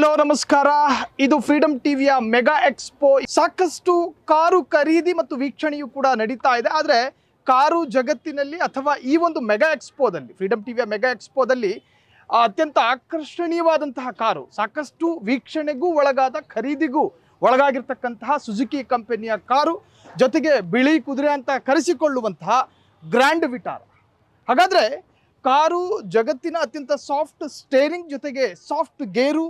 Hello, ನಮಸ್ಕಾರ. ಇದು freedom ಟಿವಿಯ ಮೆಗಾ ಎಕ್ಸ್ಪೋ ಸಾಕಷ್ಟು ಕಾರು ಖರೀದಿ ಮತ್ತು ವೀಕ್ಷಣೆಯು ಕೂಡ ನಡೀತಾ ಇದೆ. ಆದರೆ ಕಾರು ಜಗತ್ತಿನಲ್ಲಿ ಅಥವಾ ಈ ಒಂದು ಮೆಗಾ ಎಕ್ಸ್ಪೋದಲ್ಲಿ ಫ್ರೀಡಮ್ ಟಿವಿಯ ಮೆಗಾ ಎಕ್ಸ್ಪೋದಲ್ಲಿ ಅತ್ಯಂತ ಆಕರ್ಷಣೀಯವಾದಂತಹ ಕಾರು, ಸಾಕಷ್ಟು ವೀಕ್ಷಣೆಗೂ ಒಳಗಾದ, ಖರೀದಿಗೂ ಒಳಗಾಗಿರ್ತಕ್ಕಂತಹ ಸುಜುಕಿ ಕಂಪನಿಯ ಕಾರು, ಜೊತೆಗೆ ಬಿಳಿ ಕುದುರೆ ಅಂತ ಕರೆಸಿಕೊಳ್ಳುವಂತಹ ಗ್ರ್ಯಾಂಡ್ ವಿಟಾರ ಹಾಗಾದ್ರೆ ಕಾರು ಜಗತ್ತಿನ ಅತ್ಯಂತ ಸಾಫ್ಟ್ ಸ್ಟೇರಿಂಗ್ ಜೊತೆಗೆ ಸಾಫ್ಟ್ ಗೇರು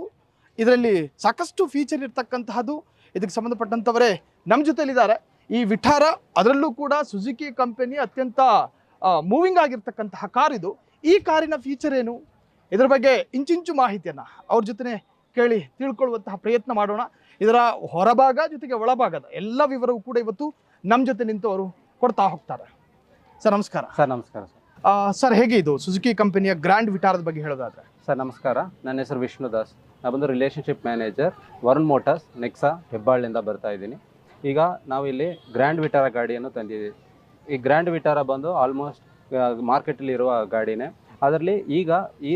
ಇದರಲ್ಲಿ ಸಾಕಷ್ಟು ಫೀಚರ್ ಇರ್ತಕ್ಕಂತಹದ್ದು. ಇದಕ್ಕೆ ಸಂಬಂಧಪಟ್ಟಂಥವರೇ ನಮ್ಮ ಜೊತೆಲಿದ್ದಾರೆ ಈ ವಿಠಾರ ಅದರಲ್ಲೂ ಕೂಡ ಸುಜುಕಿ ಕಂಪನಿ ಅತ್ಯಂತ ಮೂವಿಂಗ್ ಆಗಿರ್ತಕ್ಕಂತಹ ಕಾರ್ ಇದು. ಈ ಕಾರಿನ ಫೀಚರ್ ಏನು? ಇದರ ಬಗ್ಗೆ ಇಂಚಿಂಚು ಮಾಹಿತಿಯನ್ನು ಅವ್ರ ಜೊತೆ ಕೇಳಿ ತಿಳ್ಕೊಳ್ಳುವಂತಹ ಪ್ರಯತ್ನ ಮಾಡೋಣ. ಇದರ ಹೊರಭಾಗ ಜೊತೆಗೆ ಒಳಭಾಗದ ಎಲ್ಲ ವಿವರವೂ ಕೂಡ ಇವತ್ತು ನಮ್ಮ ಜೊತೆ ನಿಂತು ಅವರು ಕೊಡ್ತಾ ಹೋಗ್ತಾರೆ. ಸರ್ ನಮಸ್ಕಾರ. ಸರ್ ನಮಸ್ಕಾರ ಸರ್. ಸರ್ ಹೇಗೆ ಇದು ಸುಜುಕಿ ಕಂಪನಿಯ ಗ್ರ್ಯಾಂಡ್ ವಿಟಾರದ ಬಗ್ಗೆ ಹೇಳೋದಾದ್ರೆ? ಸರ್ ನಮಸ್ಕಾರ. ನನ್ನ ಹೆಸರು ವಿಷ್ಣುದಾಸ್ ನಾನು ಬಂದು relationship manager Varun motors Nexa ಹೆಬ್ಬಾಳಿಂದ ಬರ್ತಾ ಇದ್ದೀನಿ. ಈಗ ನಾವು ಇಲ್ಲಿ ಗ್ರ್ಯಾಂಡ್ ವಿಟಾರ ಗಾಡಿಯನ್ನು ತಂದಿದ್ದೀವಿ. ಈ ಗ್ರ್ಯಾಂಡ್ ವಿಟಾರ ಬಂದು ಆಲ್ಮೋಸ್ಟ್ ಮಾರ್ಕೆಟಲ್ಲಿ ಇರುವ ಗಾಡಿನೇ. ಅದರಲ್ಲಿ ಈಗ ಈ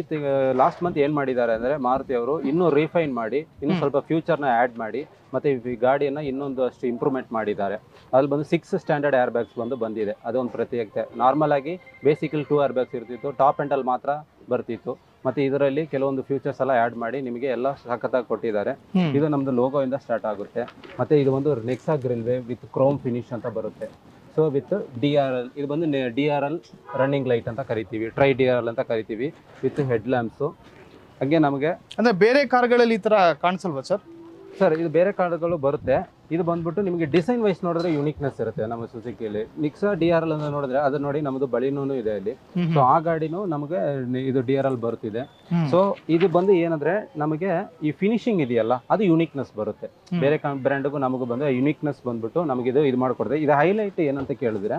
ಲಾಸ್ಟ್ ಮಂತ್ ಏನು ಮಾಡಿದ್ದಾರೆ ಅಂದರೆ ಮಾರುತಿ ಅವರು ಇನ್ನೂ ರಿಫೈನ್ ಮಾಡಿ ಇನ್ನೂ. ಸ್ವಲ್ಪ ಫ್ಯೂಚರ್ನ ಆ್ಯಡ್ ಮಾಡಿ ಮತ್ತು ಈ ಗಾಡಿಯನ್ನು ಇನ್ನೊಂದು ಅಷ್ಟು ಇಂಪ್ರೂವ್ಮೆಂಟ್ ಮಾಡಿದ್ದಾರೆ. ಅಲ್ಲಿ ಬಂದು ಸಿಕ್ಸ್ ಸ್ಟ್ಯಾಂಡರ್ಡ್ ಏರ್ ಬ್ಯಾಗ್ಸ್ ಬಂದು ಬಂದಿದೆ. ಅದೊಂದು ಪ್ರತ್ಯೇಕತೆ. ನಾರ್ಮಲ್ ಆಗಿ ಬೇಸಿಕಲಿ ಟೂ ಏರ್ ಬ್ಯಾಗ್ಸ್ ಇರ್ತಿತ್ತು ಟಾಪ್ ಎಂಡಲ್ಲಿ ಮಾತ್ರ ಬರ್ತಿತ್ತು. ಮತ್ತು ಇದರಲ್ಲಿ ಕೆಲವೊಂದು ಫ್ಯೂಚರ್ಸ್ ಎಲ್ಲ ಆ್ಯಡ್ ಮಾಡಿ ನಿಮಗೆ ಎಲ್ಲ ಸಖತ್ತಾಗಿ ಕೊಟ್ಟಿದ್ದಾರೆ. ಇದು ನಮ್ಮದು ಲೋಗೋ ಇಂದ ಸ್ಟಾರ್ಟ್ ಆಗುತ್ತೆ. ಮತ್ತು ಇದು ಒಂದು ನೆಕ್ಸಾ ಗ್ರಿಲ್ವೇ ವಿತ್ ಕ್ರೋಮ್ ಫಿನಿಶ್ ಅಂತ ಬರುತ್ತೆ. So with D R L ಇದು ಬಂದು D R L running light ಅಂತ ಕರಿತೀವಿ ಟ್ರೈ ಡಿ ಆರ್ ಎಲ್ ಅಂತ ಕರಿತೀವಿ ವಿತ್ ಹೆಡ್ ಲ್ಯಾಂಪ್ಸು ಹಾಗೆ ನಮಗೆ ಅಂದ್ರೆ ಬೇರೆ ಕಾರ್ಗಳಲ್ಲಿ ಈ ತರ ಕಾಣಿಸಲ್ವಾ ಸರ್? ಸರ್ ಇದು ಬೇರೆ ಕಾರ್ಗಳು ಬರುತ್ತೆ. ಇದು ಬಂದ್ಬಿಟ್ಟು ನಿಮಗೆ ಡಿಸೈನ್ ವೈಸ್ ನೋಡಿದ್ರೆ ಯುನಿಕ್ನೆಸ್ ಇರುತ್ತೆ ನಮ್ಮ ಸುಜುಕಿಯಲ್ಲಿ ನಿಕ್ಸಾ ಡಿ ಆರ್ ಎಲ್ ಅಂತ ನೋಡಿದ್ರೆ ಅದು ನೋಡಿ ನಮ್ಮದು ಬಳಿನೂ ಇದೆ ಅಲ್ಲಿ. ಸೊ ಆ ಗಾಡಿನೂ ನಮಗೆ ಇದು ಡಿ ಆರ್ ಎಲ್ ಬರುತ್ತಿದೆ. ಸೊ ಇದು ಬಂದು ಏನಂದ್ರೆ ನಮಗೆ ಈ ಫಿನಿಶಿಂಗ್ ಇದೆಯಲ್ಲ ಅದು ಯುನಿಕ್ನೆಸ್ ಬರುತ್ತೆ. ಬೇರೆ ಬ್ರ್ಯಾಂಡ್ಗೂ ನಮಗೂ ಬಂದ್ರೆ ಯುನಿಕ್ನೆಸ್ ಬಂದ್ಬಿಟ್ಟು ನಮಗೆ ಇದು ಇದು ಮಾಡಿಕೊಡ್ತದೆ. ಇದು ಹೈಲೈಟ್ ಏನಂತ ಕೇಳಿದ್ರೆ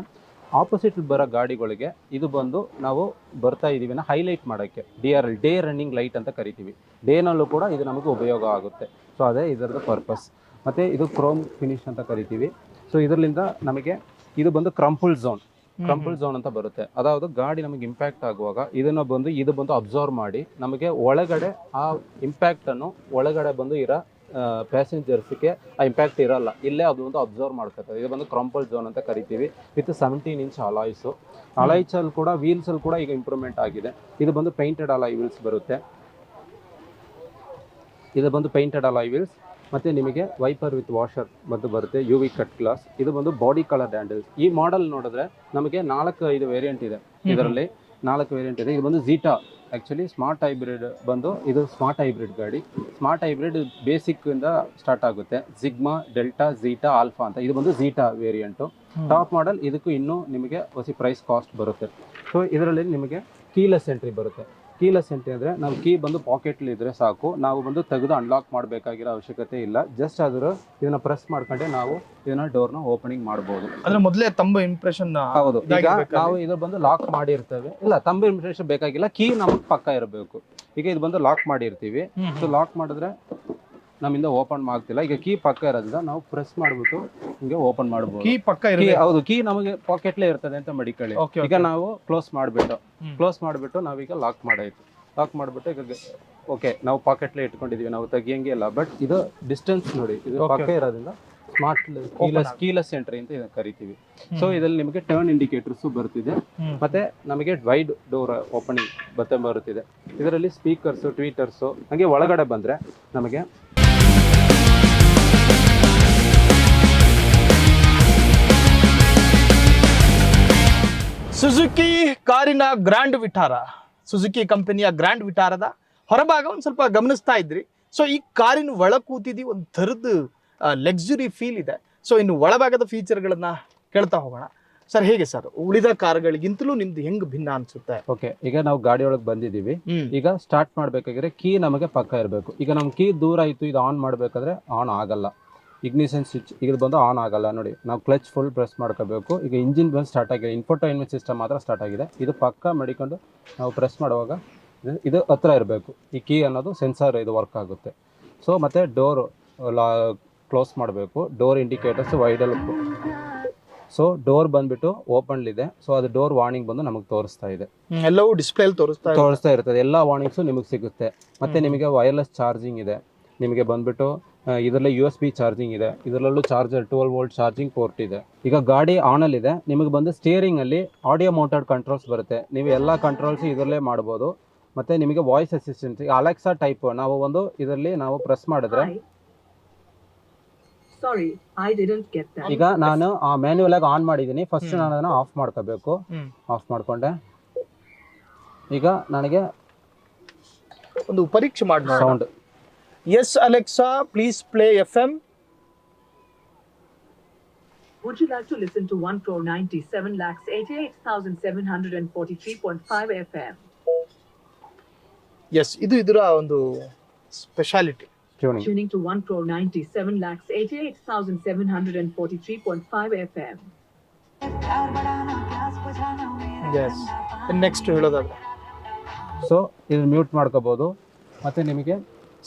ಆಪೋಸಿಟ್ ಬರೋ ಗಾಡಿಗಳಿಗೆ ಇದು ಬಂದು ನಾವು ಬರ್ತಾ ಇದೀವಿ ಹೈಲೈಟ್ ಮಾಡೋಕ್ಕೆ. D R L day running light ಅಂತ ಕರಿತೀವಿ. ಡೇನಲ್ಲೂ ಕೂಡ ಇದು ನಮಗೆ ಉಪಯೋಗ ಆಗುತ್ತೆ. ಸೊ ಅದೇ ಇದರದ ಪರ್ಪಸ್ ಮತ್ತು ಇದು ಕ್ರೋಮ್ ಫಿನಿಶ್ ಅಂತ ಕರಿತೀವಿ. ಸೊ ಇದರಿಂದ ನಮಗೆ ಇದು ಬಂದು ಕ್ರಂಪುಲ್ ಝೋನ್ ಕ್ರಂಪಲ್ ಝೋನ್ ಅಂತ ಬರುತ್ತೆ. ಅದಾವುದು ಗಾಡಿ ನಮಗೆ ಇಂಪ್ಯಾಕ್ಟ್ ಆಗುವಾಗ ಇದನ್ನು ಬಂದು ಇದು ಬಂದು ಅಬ್ಸರ್ವ್ ಮಾಡಿ ನಮಗೆ ಒಳಗಡೆ ಆ ಇಂಪ್ಯಾಕ್ಟ್ ಅನ್ನು ಒಳಗಡೆ ಬಂದು ಇರೋ ಪ್ಯಾಸೆಂಜರ್ಸ್ಗೆ ಆ ಇಂಪ್ಯಾಕ್ಟ್ ಇರಲ್ಲ. ಇಲ್ಲೇ ಅದು ಒಂದು ಅಬ್ಸರ್ವ್ ಮಾಡ್ಕೊತದೆ ಇದು ಬಂದು ಕ್ರಂಪಲ್ ಝೋನ್ ಅಂತ ಕರಿತೀವಿ ವಿತ್ ಸೆವೆಂಟೀನ್ ಇಂಚ್ ಅಲಾಯ್ಸು ಅಲಾಯ್ಸಲ್ಲಿ ಕೂಡ ವೀಲ್ಸಲ್ಲಿ ಕೂಡ ಈಗ ಇಂಪ್ರೂವ್ಮೆಂಟ್ ಆಗಿದೆ. ಇದು ಬಂದು ಪೇಂಟೆಡ್ ಅಲಾಯ್ ವೀಲ್ಸ್ ಬರುತ್ತೆ. ಇದು ಬಂದು ಪೇಂಟೆಡ್ ಅಲಾಯ್ ವೀಲ್ಸ್ ಮತ್ತು ನಿಮಗೆ ವೈಪರ್ ವಿತ್ ವಾಷರ್ ಮತ್ತು ಬರುತ್ತೆ ಯು ವಿ ಕಟ್ ಗ್ಲಾಸ್ ಇದು ಬಂದು ಬಾಡಿ ಕಲರ್ ಹ್ಯಾಂಡಲ್ಸ್ ಈ ಮಾಡೆಲ್ ನೋಡಿದ್ರೆ ನಮಗೆ ನಾಲ್ಕು ಐದು ವೇರಿಯಂಟ್ ಇದೆ ಇದರಲ್ಲಿ. ನಾಲ್ಕು ವೇರಿಯಂಟ್ ಇದೆ. ಇದು ಬಂದು ಝೀಟಾ ಆ್ಯಕ್ಚುಲಿ ಸ್ಮಾರ್ಟ್ ಹೈಬ್ರಿಡ್ ಬಂದು ಇದು ಸ್ಮಾರ್ಟ್ ಹೈಬ್ರಿಡ್ ಗಾಡಿ. ಸ್ಮಾರ್ಟ್ ಹೈಬ್ರಿಡ್ ಬೇಸಿಕ್ ಇಂದ ಸ್ಟಾರ್ಟ್ ಆಗುತ್ತೆ. ಜಿಗ್ಮಾ ಡೆಲ್ಟಾ ಝೀಟಾ ಆಲ್ಫಾ ಅಂತ. ಇದು ಬಂದು ಝೀಟಾ ವೇರಿಯಂಟು ಟಾಪ್ ಮಾಡೆಲ್ ಇದಕ್ಕೂ ಇನ್ನೂ ನಿಮಗೆ ಹೊಸ ಪ್ರೈಸ್ ಕಾಸ್ಟ್ ಬರುತ್ತೆ. ಸೊ ಇದರಲ್ಲಿ ನಿಮಗೆ ಕೀಲೆಸ್ ಎಂಟ್ರಿ ಬರುತ್ತೆ. ಕೀಲೆಸ್ ಅಂದರೆ ನಾವು ಕೀ ಬಂದು ಪಾಕೆಟ್ಲಿ ಇದ್ರೆ ಸಾಕು. ನಾವು ಬಂದು ತೆಗೆದು ಅನ್ಲಾಕ್ ಮಾಡಬೇಕಾಗಿರೋ ಅವಶ್ಯಕತೆ ಇಲ್ಲ. ಜಸ್ಟ್ ಆದರೂ ಇದನ್ನ ಪ್ರೆಸ್ ಮಾಡ್ಕೊಂಡೆ ನಾವು ಇದನ್ನ ಡೋರ್ನ ಓಪನಿಂಗ್ ಮಾಡ್ಬೋದು. ಅಂದ್ರೆ ಮೊದಲೇ ತಂಬ ಇಂಪ್ರೆಷನ್ ಹೌದು. ಈಗ ನಾವು ಇದು ಬಂದು ಲಾಕ್ ಮಾಡಿರ್ತೇವೆ. ಇಲ್ಲ ತಂಬ ಇಂಪ್ರೆಷನ್ ಬೇಕಾಗಿಲ್ಲ. ಕೀ ನಮಗೆ ಪಕ್ಕ ಇರಬೇಕು. ಈಗ ಇದು ಬಂದು ಲಾಕ್ ಮಾಡಿರ್ತೀವಿ. ಸೊ ಲಾಕ್ ಮಾಡಿದ್ರೆ ನಮ್ಮಿಂದ ಓಪನ್ ಆಗ್ತಿಲ್ಲ ಈಗ ಕೀ ಪಕ್ಕ ಇರೋದ್ರಿಂದ ನಾವು ಪ್ರೆಸ್ ಮಾಡ್ಬಿಟ್ಟು ಹಿಂಗೆ ಓಪನ್ ಮಾಡಬಹುದು ಕೀ ಪಕ್ಕ ಕೀ ಹೌದು ಕೀ ನಮಗೆ ಪಾಕೆಟ್ಲೇ ಇರ್ತದೆ ಅಂತ ಮಡಿಕೊಳ್ಳಿ. Okay, ಈಗ ನಾವು ಕ್ಲೋಸ್ ಮಾಡಿಬಿಟ್ಟು. ಕ್ಲೋಸ್ ಮಾಡಿಬಿಟ್ಟು ನಾವೀಗ ಲಾಕ್ ಮಾಡಾಯ್ತು. ಲಾಕ್ ಮಾಡಿಬಿಟ್ಟು ಈಗ ಓಕೆ ನಾವು ಪಾಕೆಟ್ಲೇ ಇಟ್ಕೊಂಡಿದೀವಿ. ನಾವು ತೆಗಿಯಂಗೆ ಇಲ್ಲ ಬಟ್ ಇದು ಡಿಸ್ಟೆನ್ಸ್ ನೋಡಿ ಇದು Okay, ಪಕ್ಕ ಇರೋದ್ರಿಂದ ಸ್ಮಾರ್ಟ್ ಕೀಲೆಸ್ ಕೀಲೆಸ್ ಎಂಟ್ರಿ ಅಂತ ಇದನ್ನ ಕರಿತೀವಿ. ಸೊ ಇದರಲ್ಲಿ ನಿಮಗೆ ಟರ್ನ್ ಇಂಡಿಕೇಟರ್ಸ್ ಬರ್ತಿದೆ. ಮತ್ತೆ ನಮಗೆ ವೈಡ್ ಡೋರ್ ಓಪನಿಂಗ್ ಬತ್ತೆ ಬರುತ್ತಿದೆ. ಇದರಲ್ಲಿ ಸ್ಪೀಕರ್ಸ್ ಟ್ವೀಟರ್ಸ್ ಹಾಗೆ ಒಳಗಡೆ ಬಂದ್ರೆ ನಮಗೆ ಸುಜುಕಿ ಕಾರಿನ ಗ್ರ್ಯಾಂಡ್ ವಿಟಾರ ಸುಜುಕಿ ಕಂಪನಿಯ ಗ್ರ್ಯಾಂಡ್ ವಿಟಾರದ ಹೊರಭಾಗ ಒಂದು ಸ್ವಲ್ಪ ಗಮನಿಸ್ತಾ ಇದ್ರಿ. ಸೊ ಈ ಕಾರಿನ ಒಳ ಕೂತಿದ್ದು ಒಂದು ಥರದ ಲಕ್ಸುರಿ ಫೀಲ್ ಇದೆ. ಸೊ ಇನ್ನು ಒಳಭಾಗದ ಫೀಚರ್ಗಳನ್ನ ಕೇಳ್ತಾ ಹೋಗೋಣ. ಸರ್ ಹೇಗೆ ಸರ್ ಉಳಿದ ಕಾರ್ಗಳಿಗಿಂತಲೂ ನಿಮ್ದು ಹೆಂಗ್ ಭಿನ್ನ ಅನ್ಸುತ್ತೆ? ಓಕೆ ಈಗ ನಾವು ಗಾಡಿ ಒಳಗೆ ಬಂದಿದ್ದೀವಿ ಈಗ ಸ್ಟಾರ್ಟ್ ಮಾಡ್ಬೇಕಾಗಿದ್ರೆ ಕೀ ನಮಗೆ ಪಕ್ಕ ಇರಬೇಕು. ಈಗ ನಮ್ಮ ಕೀ ದೂರ ಆಯ್ತು ಇದು ಆನ್ ಮಾಡಬೇಕಾದ್ರೆ ಆನ್ ಆಗಲ್ಲ. ಇಗ್ನಿಷನ್ ಸ್ವಿಚ್ ಈಗ ಬಂದು ಆನ್ ಆಗಲ್ಲ ನೋಡಿ. ನಾವು ಕ್ಲಚ್ ಫುಲ್ ಪ್ರೆಸ್ ಮಾಡ್ಕೋಬೇಕು. ಈಗ ಇಂಜಿನ್ ಬಂದು ಸ್ಟಾರ್ಟ್ ಆಗಿದೆ. ಇನ್ಫೋಟೈನ್ಮೆಂಟ್ ಸಿಸ್ಟಮ್ ಮಾತ್ರ ಸ್ಟಾರ್ಟ್ ಆಗಿದೆ. ಇದು ಪಕ್ಕ ಮಡಿಕೊಂಡು ನಾವು ಪ್ರೆಸ್ ಮಾಡುವಾಗ ಇದು- ಹತ್ರ ಇರಬೇಕು. ಈ ಕೀ ಅನ್ನೋದು ಸೆನ್ಸರ್ ಇದು ವರ್ಕ್ ಆಗುತ್ತೆ. ಸೊ ಮತ್ತು ಡೋರ್ ಲಾ ಕ್ಲೋಸ್ ಮಾಡಬೇಕು. ಡೋರ್ ಇಂಡಿಕೇಟರ್ಸ್ ವೈಡಲ್ ಸೊ ಡೋರ್ ಬಂದ್ಬಿಟ್ಟು ಓಪನ್ಲಿದೆ ಸೊ ಅದು ಡೋರ್ ವಾರ್ನಿಂಗ್ ಬಂದು ನಮಗೆ ತೋರಿಸ್ತಾ ಇದೆ. ಎಲ್ಲವೂ ಡಿಸ್ಪ್ಲೇಲಿ ತೋರಿಸ್ತಾ. ತೋರಿಸ್ತಾ ಇರ್ತದೆ ಎಲ್ಲ ವಾರ್ನಿಂಗ್ಸು ನಿಮಗೆ ಸಿಗುತ್ತೆ. ಮತ್ತು ನಿಮಗೆ ವೈರ್ಲೆಸ್ ಚಾರ್ಜಿಂಗ್ ಇದೆ. ನಿಮಗೆ ಬಂದ್ಬಿಟ್ಟು ಇದರಲ್ಲಿ ಯು ಎಸ್ ಬಿ ಚಾರ್ಜಿಂಗ್ ಇದೆ. ಇದರಲ್ಲೂ charger twelve volt charging port ಇದೆ. ಈಗ ಗಾಡಿ ಆನಲ್ಲಿ ಇದೆ. ನಿಮಗೆ ಬಂದು ಸ್ಟೇರಿಂಗಲ್ಲಿ ಆಡಿಯೋ ಮೌಂಟೆಡ್ ಕಂಟ್ರೋಲ್ಸ್ ಬರುತ್ತೆ. ನೀವು ಎಲ್ಲ ಕಂಟ್ರೋಲ್ಸ್ ಇದರಲ್ಲೇ ಮಾಡ್ಬೋದು. ಮತ್ತೆ ನಿಮಗೆ ವಾಯ್ಸ್ ಅಸಿಸ್ಟೆಂಟ್ ಅಲೆಕ್ಸಾ ಟೈಪ್ ನಾವು ಒಂದು ಇದರಲ್ಲಿ ನಾವು ಪ್ರೆಸ್ ಮಾಡಿದ್ರೆ ಈಗ ನಾನು ಆ ಮ್ಯಾನ್ಯುವಲ್ ಆಗಿ ಆನ್ ಮಾಡಿದ್ದೀನಿ. ಫಸ್ಟ್ ನಾನು ಅದನ್ನ ಆಫ್ ಮಾಡ್ಕೋಬೇಕು ಆಫ್ ಮಾಡ್ಕೊಂಡೆ. ಈಗ ನನಗೆ ಒಂದು ಪರೀಕ್ಷೆ ಮಾಡಿ sound yes Alexa please play F M Would you like to listen to 1 crore 97 lakhs 88,743.5 FM? Yes ಇದು ಇದರ ಒಂದು speciality tuning Tuning to 1 crore 97 lakhs 88,743.5 FM. Yes next ಹೇಳೋದಾದ್ರೆ. ಸೊ ಇದು ಮ್ಯೂಟ್ ಮಾಡ್ಕೋಬೋದು. ಮತ್ತು ನಿಮಗೆ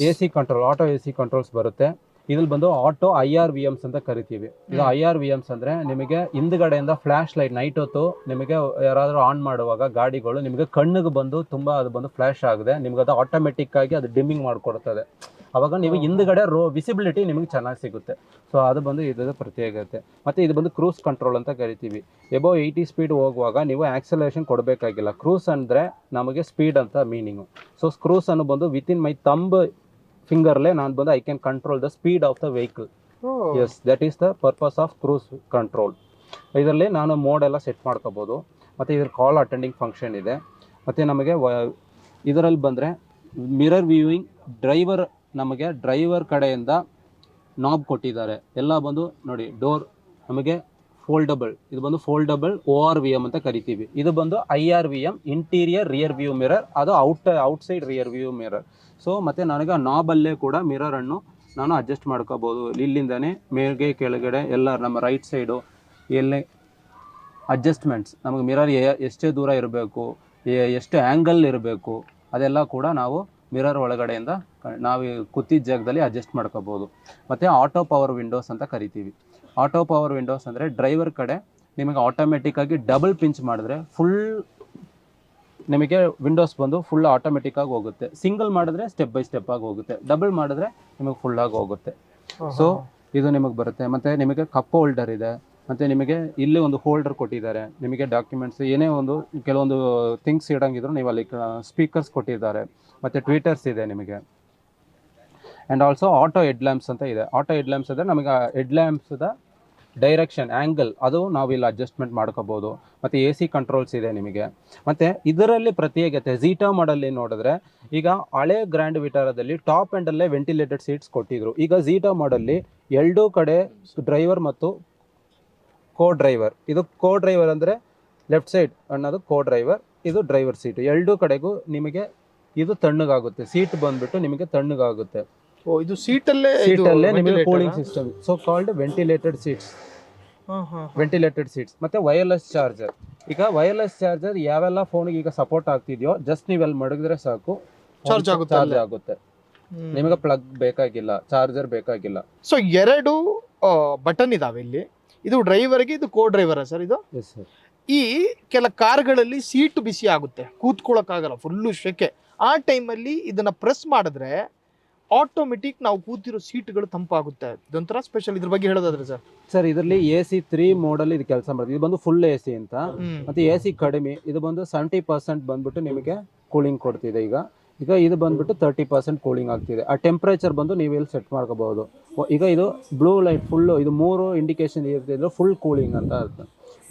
A C control auto A C controls ಬರುತ್ತೆ. ಇದ್ರಲ್ಲಿ ಬಂದು auto I R V Ms ಅಂತ ಕರಿತೀವಿ. ಇದು ಐ ಆರ್ ವಿ ಎಮ್ಸ್ ಅಂದರೆ ನಿಮಗೆ ಹಿಂದ್ಗಡೆಯಿಂದ ಫ್ಲ್ಯಾಶ್ ಲೈಟ್ ನೈಟ್ ಹೊತ್ತು ನಿಮಗೆ ಯಾರಾದರೂ ಆನ್ ಮಾಡುವಾಗ ಗಾಡಿಗಳು ನಿಮಗೆ ಕಣ್ಣಿಗೆ ಬಂದು ತುಂಬ ಅದು ಬಂದು ಫ್ಲ್ಯಾಶ್ ಆಗಿದೆ ನಿಮ್ಗೆ ಅದು ಆಟೋಮೆಟಿಕ್ ಆಗಿ ಅದು ಡಿಮ್ಮಿಂಗ್ ಮಾಡಿಕೊಡ್ತದೆ. ಅವಾಗ ನೀವು ಹಿಂದ್ಗಡೆ ರೋ ವಿಸಿಬಿಲಿಟಿ ನಿಮಗೆ ಚೆನ್ನಾಗಿ ಸಿಗುತ್ತೆ. ಸೊ ಅದು ಬಂದು ಇದರ ಪ್ರತ್ಯೇಕತೆ ಮತ್ತು ಇದು ಬಂದು ಕ್ರೂಸ್ ಕಂಟ್ರೋಲ್ ಅಂತ ಕರಿತೀವಿ. ಎಬೋ ಏಯ್ಟಿ ಸ್ಪೀಡ್ ಹೋಗುವಾಗ ನೀವು ಆ್ಯಕ್ಸಲೇಷನ್ ಕೊಡಬೇಕಾಗಿಲ್ಲ. ಕ್ರೂಸ್ ಅಂದರೆ ನಮಗೆ ಸ್ಪೀಡ್ ಅಂತ ಮೀನಿಂಗು ಸೊ ಕ್ರೂಸ್ ಅನ್ನು ಬಂದು ವಿತಿನ್ ಮೈ ತಂಬ್ ಫಿಂಗರ್ಲೆ ನಾನು ಬಂದು I can control the speed of the vehicle yes that is the purpose of cruise control ಇದರಲ್ಲಿ ನಾನು ಮೋಡ್ ಎಲ್ಲ ಸೆಟ್ ಮಾಡ್ಕೋಬೋದು. ಮತ್ತು ಇದ್ರ ಕಾಲ್ ಅಟೆಂಡಿಂಗ್ ಫಂಕ್ಷನ್ ಇದೆ. ಮತ್ತು ನಮಗೆ ಇದರಲ್ಲಿ ಬಂದರೆ ಮಿರರ್ ವ್ಯೂಯಿಂಗ್ ಡ್ರೈವರ್ ನಮಗೆ ಡ್ರೈವರ್ ಕಡೆಯಿಂದ ನಾಬ್ ಕೊಟ್ಟಿದ್ದಾರೆ. ಎಲ್ಲ ಬಂದು ನೋಡಿ ಡೋರ್ ನಮಗೆ ಫೋಲ್ಡಬಲ್ ಇದು ಬಂದು foldable O R V M ಅಂತ ಕರಿತೀವಿ. ಇದು ಬಂದು I R V M interior rear view mirror ಅದು out outside rear view mirror so ಮತ್ತು ನನಗೆ ನಾಬಲ್ಲೇ ಕೂಡ ಮಿರರನ್ನು ನಾನು ಅಡ್ಜಸ್ಟ್ ಮಾಡ್ಕೋಬೋದು. ಇಲ್ಲಿಂದನೇ ಮೇಲ್ಗೆ ಕೆಳಗಡೆ ಎಲ್ಲ ನಮ್ಮ ರೈಟ್ ಸೈಡು ಎಲ್ಲಿ ಅಡ್ಜಸ್ಟ್ಮೆಂಟ್ಸ್ ನಮಗೆ ಮಿರರ್ ಎಷ್ಟೇ ದೂರ ಇರಬೇಕು ಎಷ್ಟು ಆ್ಯಂಗಲ್ ಇರಬೇಕು, ಅದೆಲ್ಲ ಕೂಡ ನಾವು ಮಿರರ್ ಒಳಗಡೆಯಿಂದ ನಾವು ಕೂತಿದ್ದ ಜಾಗದಲ್ಲಿ ಅಡ್ಜಸ್ಟ್ ಮಾಡ್ಕೋಬೋದು. ಮತ್ತು ಆಟೋ ಪವರ್ ವಿಂಡೋಸ್ ಅಂತ ಕರಿತೀವಿ. ಆಟೋ ಪವರ್ ವಿಂಡೋಸ್ ಅಂದರೆ ಡ್ರೈವರ್ ಕಡೆ ನಿಮಗೆ ಆಟೋಮೆಟಿಕ್ಕಾಗಿ ಡಬಲ್ ಪಿಂಚ್ ಮಾಡಿದ್ರೆ ಫುಲ್ ನಿಮಗೆ ವಿಂಡೋಸ್ ಬಂದು ಫುಲ್ ಆಟೋಮೆಟಿಕ್ಕಾಗಿ ಹೋಗುತ್ತೆ. ಸಿಂಗಲ್ ಮಾಡಿದ್ರೆ ಸ್ಟೆಪ್ ಬೈ ಸ್ಟೆಪ್ ಆಗಿ ಹೋಗುತ್ತೆ. ಡಬಲ್ ಮಾಡಿದ್ರೆ ನಿಮಗೆ ಫುಲ್ಲಾಗಿ ಹೋಗುತ್ತೆ. ಸೊ ಇದು ನಿಮಗೆ ಬರುತ್ತೆ. ಮತ್ತು ನಿಮಗೆ ಕಪ್ ಹೋಲ್ಡರ್ ಇದೆ. ಮತ್ತು ನಿಮಗೆ ಇಲ್ಲಿ ಒಂದು ಹೋಲ್ಡರ್ ಕೊಟ್ಟಿದ್ದಾರೆ. ನಿಮಗೆ ಡಾಕ್ಯುಮೆಂಟ್ಸ್, ಏನೇ ಒಂದು, ಕೆಲವೊಂದು ಥಿಂಗ್ಸ್ ಇಡಂಗಿದ್ರು ನೀವು ಅಲ್ಲಿ ಸ್ಪೀಕರ್ಸ್ ಕೊಟ್ಟಿದ್ದಾರೆ. ಮತ್ತು ಟ್ವಿಟರ್ಸ್ ಇದೆ ನಿಮಗೆ. And also auto head lamps ಅಂತ ಇದೆ. ಆಟೋ ಹೆಡ್ ಲ್ಯಾಂಪ್ಸ್ ಅಂದರೆ ನಮಗೆ ಹೆಡ್ ಲ್ಯಾಂಪ್ಸ್ದ ಡೈರೆಕ್ಷನ್ ಆ್ಯಂಗಲ್ ಅದು ನಾವು ಇಲ್ಲಿ ಅಡ್ಜಸ್ಟ್ಮೆಂಟ್ ಮಾಡ್ಕೋಬೋದು. ಮತ್ತು ಎ ಸಿ ಕಂಟ್ರೋಲ್ಸ್ ಇದೆ ನಿಮಗೆ. ಮತ್ತು ಇದರಲ್ಲಿ ಪ್ರತ್ಯೇಕತೆ ಝೀಟಾ ಮಾಡಲ್ಲಿ ನೋಡಿದ್ರೆ, ಈಗ ಹಳೆ ಗ್ರ್ಯಾಂಡ್ ವಿಟಾರದಲ್ಲಿ ಟಾಪ್ ಎಂಡಲ್ಲೇ ವೆಂಟಿಲೇಟೆಡ್ ಸೀಟ್ಸ್ ಕೊಟ್ಟಿದ್ರು. ಈಗ ಝೀಟಾ ಮಾಡಲ್ಲಿ ಎರಡೂ ಕಡೆ ಡ್ರೈವರ್ ಮತ್ತು ಕೋ ಡ್ರೈವರ್ ಇದು ಕೋ ಡ್ರೈವರ್ ಅಂದರೆ ಲೆಫ್ಟ್ ಸೈಡ್ ಅನ್ನೋದು ಕೋ ಡ್ರೈವರ್ ಇದು ಡ್ರೈವರ್ ಸೀಟು ಎರಡೂ ಕಡೆಗೂ ನಿಮಗೆ ಇದು ತಣ್ಣಗಾಗುತ್ತೆ. ಸೀಟ್ ಬಂದ್ಬಿಟ್ಟು ನಿಮಗೆ ತಣ್ಣಗಾಗುತ್ತೆ. ಓ ಇದು ಸೀಟಲ್ಲೇ ಸೀಟಲ್ಲೇ ನಿಮಗೆ cooling system so called ventilated seats ventilated seats ಮತ್ತೆ ವೈರ್ಲೆಸ್ ಚಾರ್ಜರ್ ಈಗ ವೈರ್ಲೆಸ್ ಚಾರ್ಜರ್ ಯಾವೆಲ್ಲ ಫೋನ್ಗೆ ಈಗ ಸಪೋರ್ಟ್ ಆಗ್ತಿದೆಯೋ ಜಸ್ಟ್ ನೀವು ಅಲ್ಲಿ ಮಡಗಿದ್ರೆ ಸಾಕು. ಚಾರ್ಜ್ ಆಗುತ್ತೆ ಚಾರ್ಜ್ ಆಗುತ್ತೆ. ನಿಮಗೆ ಪ್ಲಗ್ ಬೇಕಾಗಿಲ್ಲ ಚಾರ್ಜರ್ ಬೇಕಾಗಿಲ್ಲ. ಸೊ ಎರಡು ಬಟನ್ ಇದಾವೆ ಇಲ್ಲಿ. ಇದು ಡ್ರೈವರ್ಗೆ ಇದು ಕೋ ಡ್ರೈವರ ಸರ್ ಇದು? ಈ ಕೆಲ ಕಾರ್ಗಳಲ್ಲಿ ಸೀಟ್ ಬಿಸಿ ಆಗುತ್ತೆ. ಕೂತ್ಕೊಳ್ಳೋಕ್ಕಾಗಲ್ಲ ಫುಲ್ಲು ಶೆಕೆ ಆ ಟೈಮಲ್ಲಿ ಇದನ್ನ ಪ್ರೆಸ್ ಮಾಡಿದ್ರೆ ಆಟೋಮೆಟಿಕ್ ನಾವು ಕೂತಿರೋ ಸೀಟ್ಗಳು ತಂಪಾಗುತ್ತೆ. ಇದೊಂಥರ ಸ್ಪೆಷಲ್ ಇದ್ರ ಬಗ್ಗೆ ಹೇಳೋದಾದ್ರೆ ಸರ್. ಸರ್ ಇದರಲ್ಲಿ ಎ ಸಿ ತ್ರೀ ಮೋಡಲ್ಲಿ ಇದು ಕೆಲಸ ಮಾಡುತ್ತೆ. ಇದು ಬಂದು ಫುಲ್ ಎ ಸಿ ಅಂತ. ಮತ್ತೆ ಎ ಸಿ ಕಡಿಮೆ. ಇದು ಬಂದು ಸೆವೆಂಟಿ ಪರ್ಸೆಂಟ್ ಬಂದ್ಬಿಟ್ಟು ನಿಮಗೆ ಕೂಲಿಂಗ್ ಕೊಡ್ತಿದೆ ಈಗ. ಈಗ ಇದು ಬಂದ್ಬಿಟ್ಟು ತರ್ಟಿ ಪರ್ಸೆಂಟ್ ಕೂಲಿಂಗ್ ಆಗ್ತಿದೆ. ಆ ಟೆಂಪ್ರೇಚರ್ ಬಂದು ನೀವು ಇಲ್ಲಿ ಸೆಟ್ ಮಾಡ್ಕೋಬಹುದು. ಈಗ ಇದು ಬ್ಲೂ ಲೈಟ್ ಫುಲ್ಲು ಇದು ಮೂರು ಇಂಡಿಕೇಶನ್ ಇರ್ತಿದ್ರು ಫುಲ್ ಕೂಲಿಂಗ್ ಅಂತ ಅರ್ಥ.